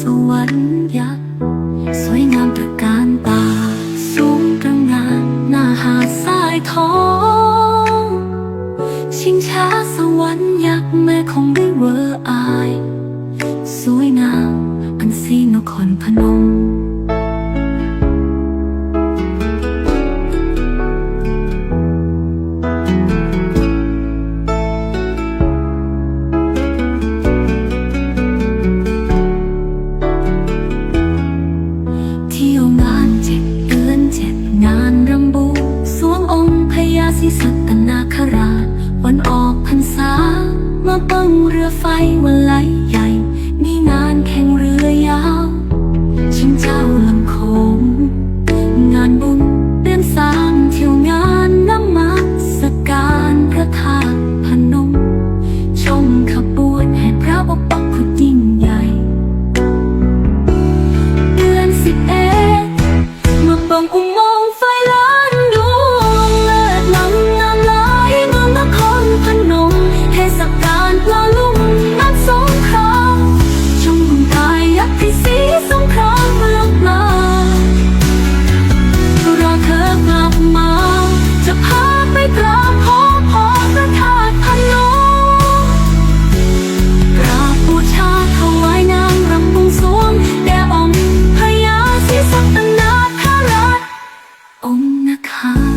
สวรรค์ยักษ์สวยงามตระการตา สูงตระงานหน้าหาสายทอง ชิงช้าสวรรค์ยักษ์แม่คงได้เวอร์อาย สวยงามอันซีนครพนม ศิสัตนาคราช วันออกพรรษา มาเบิ่งเรือไฟวันไหล naghahanap